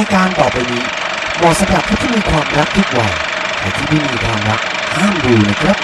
ายการต่อไปนี้เหมาะสำหรับผู้ที่มีความรักทุกวัยแต่ที่ไม่มีความรักห้ามดูนะครับ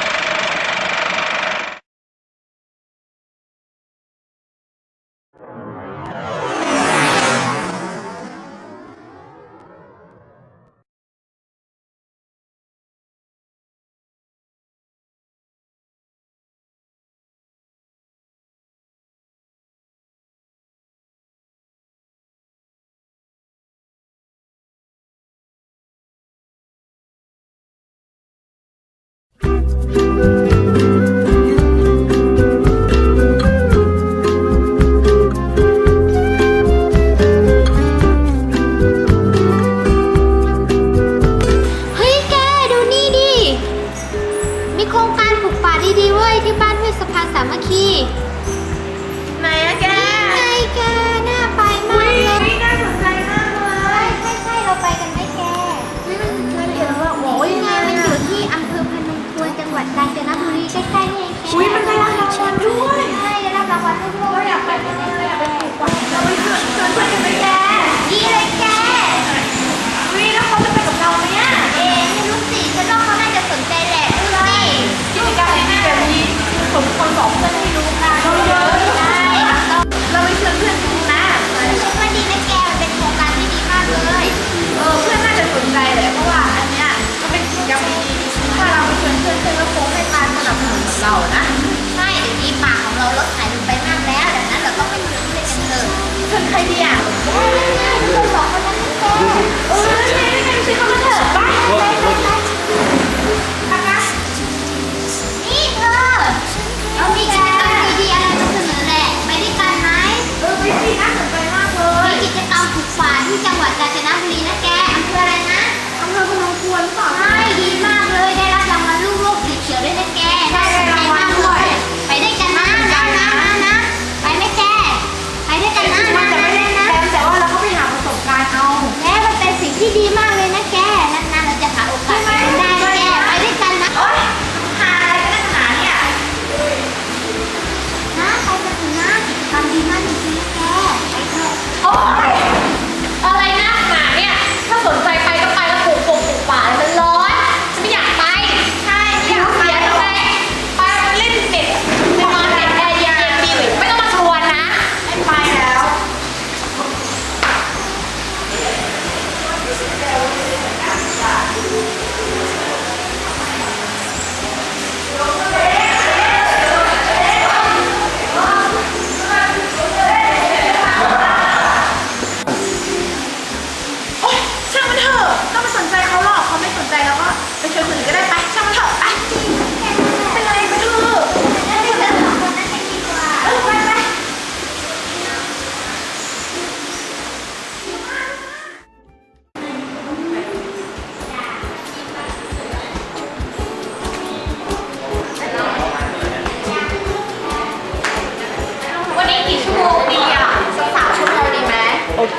Olha!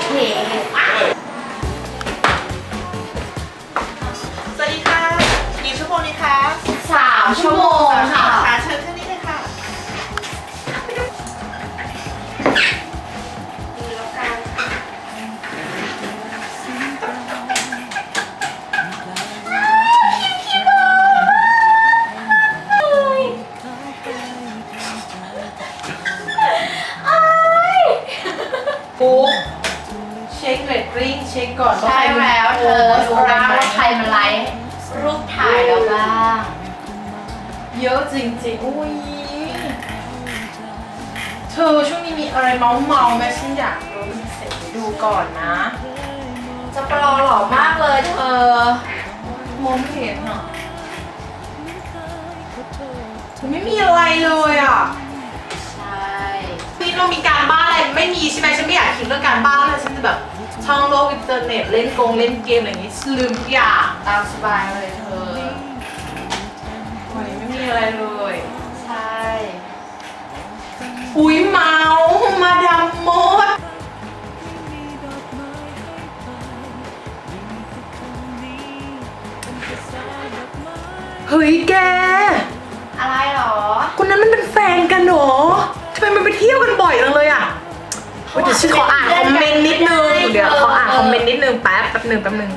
เคสวัสดีค่ะกี่ชั่วโมงดีคะสามชั่วโมงค่ะเชิญขึ้นนี่เลยค่ะดีแล้วกันโอ้ เช็คเรตติ้งเช็คก่อนใช่แล้วเธอรู้ไหมว่าใครมาไลค์รูปถ่ายเราบ้างเยอะจริงๆ อุ้ย เธอช่วงนี้มีอะไรเมาเมาไหมฉันอยากรู้เสร็ดูก่อนนะ จะปลอหล่อมากเลยเธอมองเห็นเหรอไม่มีอะไรเลยอะ ใช่ นี่เรามีการบ้านอะไรไม่มีใช่ไหมฉันไม่อยากคิดเรื่องการบ้า แบบช่องโลกอินเทอร์เน็ตเล่นกงเล่นเกมอะไรย่างนี้ลืมอย่างตามสบายเลยเธอวันนี้ไม่มีอะไรเลย ใช่ อุ้ยเมา มาดามมดเฮ้ยแก อะไรหรอ คนนั้นมันเป็นแฟนกันเหรอทำไมมันไปเที่ยวกันบ่อยจังเลยอะเดี๋ยวฉันขออ่านคอมเมนต์นิด ดี๋ยวขออ่านคอมเมนต์นิดนึงแป๊บแป๊บหนึ่งแป๊บหนึ่ง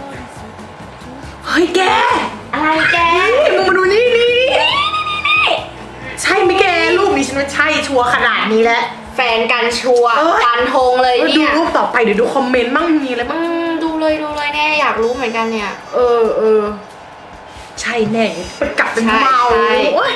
เฮ้ยแกอะไรแกนี่มึงมาดูนี่นี่นี่ใช่ไหมแกรูปนี้ฉันว่าใช่ชัวร์ขนาดนี้แล้วแฟนกันชัวร์เอ้ย ฟันธงเลยเออดูเนี่ยรูปต่อไปเดี๋ยวดูคอมเมนต์บ้างมีอะไรบ้างอืมดูเลยดูเลยแน่อยากรู้เหมือนกันเนี่ย เออเออใช่แน่เป็นกลับเป็นใช่เมาใช่ โอ๊ย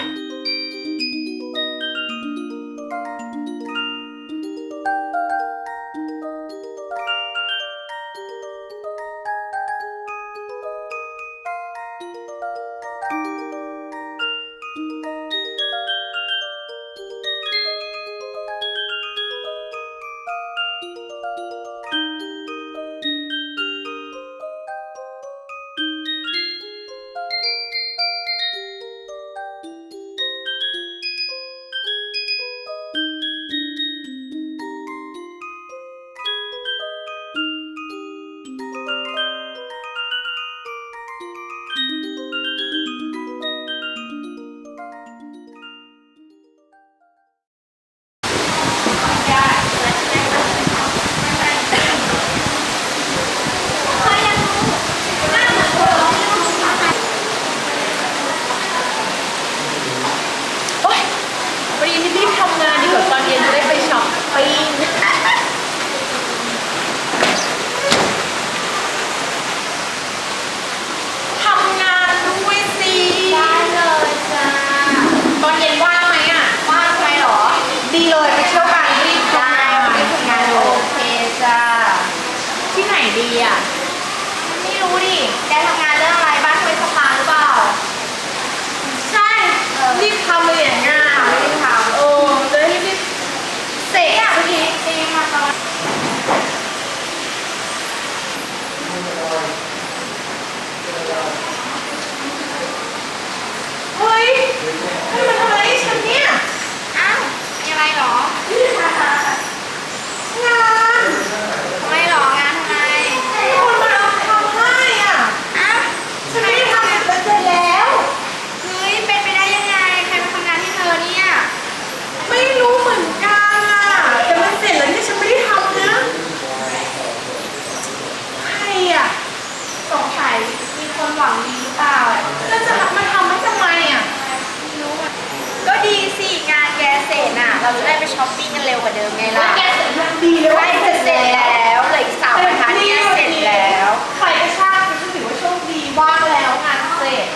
เราจะได้ไปช้อปปิ้งกันเร็วกว่าเดิมไงล่ะแกเสร็จทันทีเลยใกล้จะเสร็จแล้วเหลืออีกสามบรรทัดเนี่ยเสร็จแล้วใครก็ช่างฉันถือว่าโชคดีว่างแล้วงานเสร็จ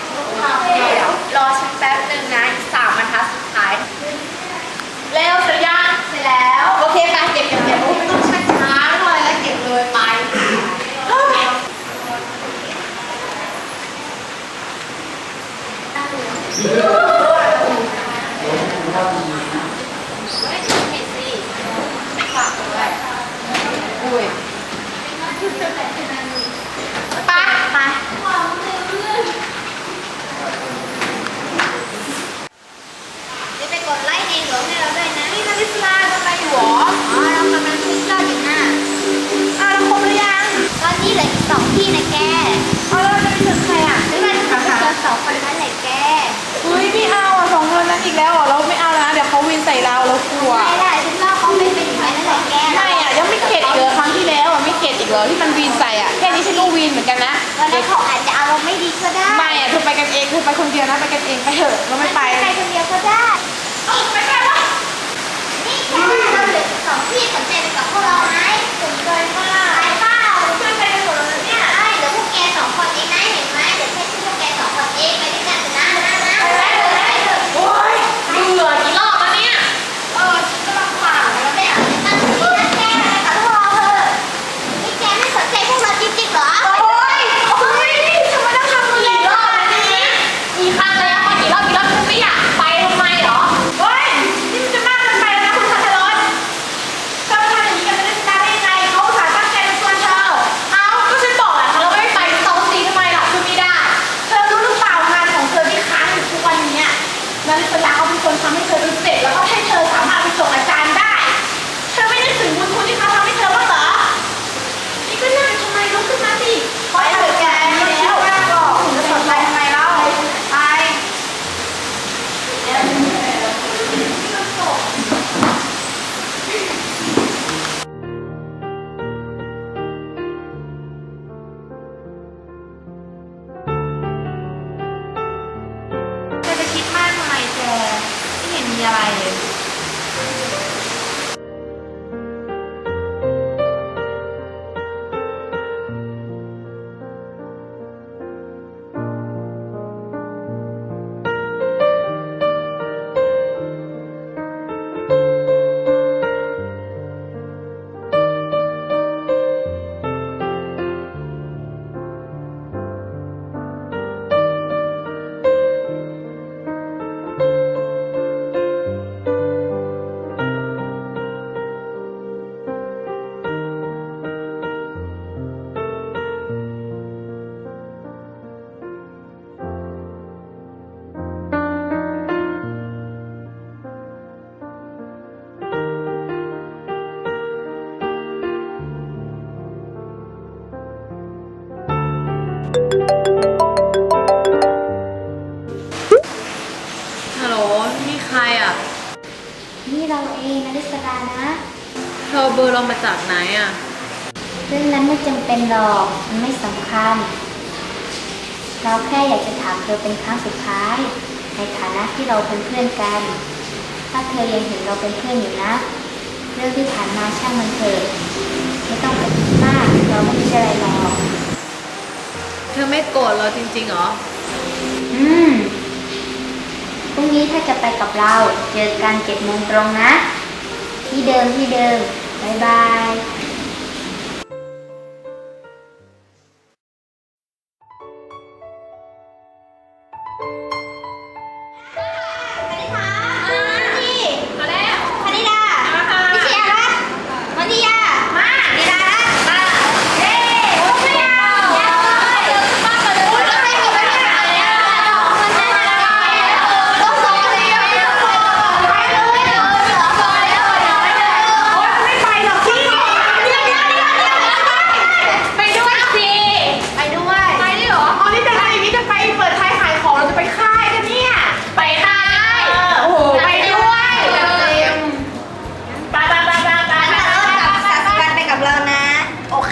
ทำเดี๋แล้ยววรอฉันแป๊บหนึ่งนะอีกสามบรรทัดสุดท้ายเร็วเสร็จยังเสร็จแล้ว โอเคไปเก็บเก็บเก็บไม่ต้องช้าช้าๆหน่อยแล้วเก็บเลยไปเฮ้ย เฮ้ยปิดสิฝากด้วย อุ้ย ไปไป จะไปกดไลค์ในหลวงให้เราด้วยนะ นี่นาริสลาทำอะไรอยู่หรอ อ๋อเรากำลังคิดยอดอยู่นะ อ้าวแล้วครบหรือยัง ตอนนี้เหลืออีกสองที่นะแก เอาแล้วเราจะไปถึงใครอะ ไม่ว่าจะเจอสองคนนั้นแหละแก เฮ้ยไม่เอาอะสองคนนั้นอีก แล้วอะเราไม่เอานะ เดี๋ยวเขาวินใส่เราเรากลัว ไม่ได้ฉันว่าเขาไม่เป็นอย่างนั้นแหละแกไม่อะยังไม่เข็ดอีกเลยครั้งที่แล้วอะไม่เข็ดอีกเลยที่มันวีนใส่อะแค่นี้ฉันก็วีนเหมือนกันนะวันนั้นเขาอาจจะอารมณ์ไม่ดีก็ได้ไม่อะเธอไปกันเองเธอไปคนเดียวนะไปกันเองไปเถอะเราไม่ไปใครคนเดียวก็ได้ไม่ไปวะนี่แค่เราเหลืออีกสองที่สนใจไปกับพวกเราไหมสนใจ เราเองนะลิสดานะ เธอเบอร์เรามาจากไหนอะ เรื่องนั้นไม่จำเป็นหรอก มันไม่สำคัญ เราแค่อยากจะถามเธอเป็นครั้งสุดท้าย ในฐานะที่เราเป็นเพื่อนกัน ถ้าเธอยังเห็นเราเป็นเพื่อนอยู่นะ เรื่องที่ผ่านมาช่างมันเถอะไม่ต้องไปคิดมาก เราไม่ใช่อะไรหรอก เธอไม่โกรธเราจริงๆเหรอ อืมพ รุ่งนี้ถ้าจะไปกับเรา เจอกันเจ็ดโมงตรงนะ ที่เดิมที่เดิม บ๊ายบาย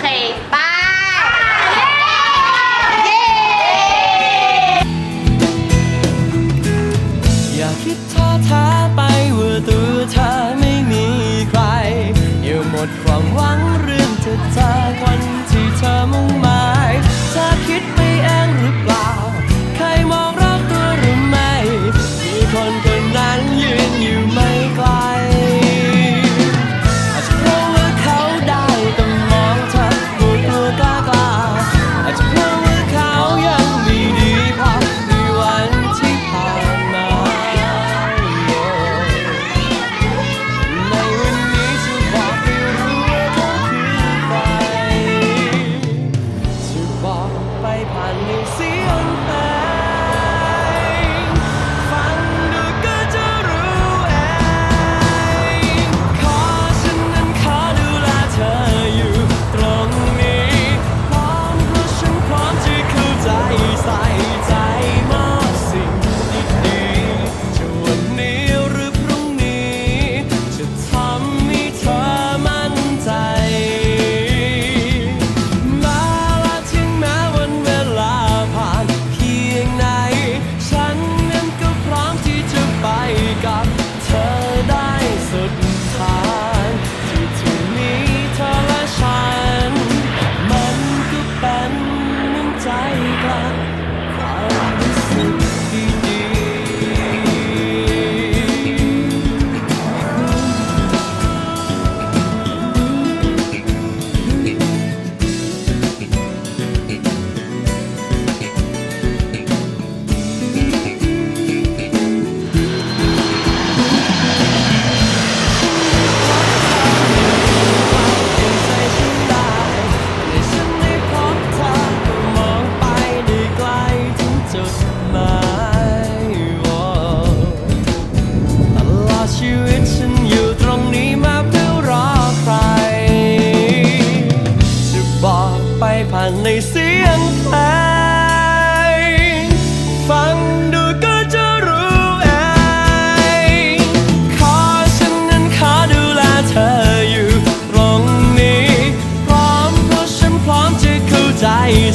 เคบายอย่าคิดท้อแท้ไปว่าตัวเธอไม่มีใคร อย่าหมดความหวังเรื่องจะเจอคนที่เธอมุ่งหมายเธอคิดไปเองหรือเปล่า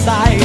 ใส่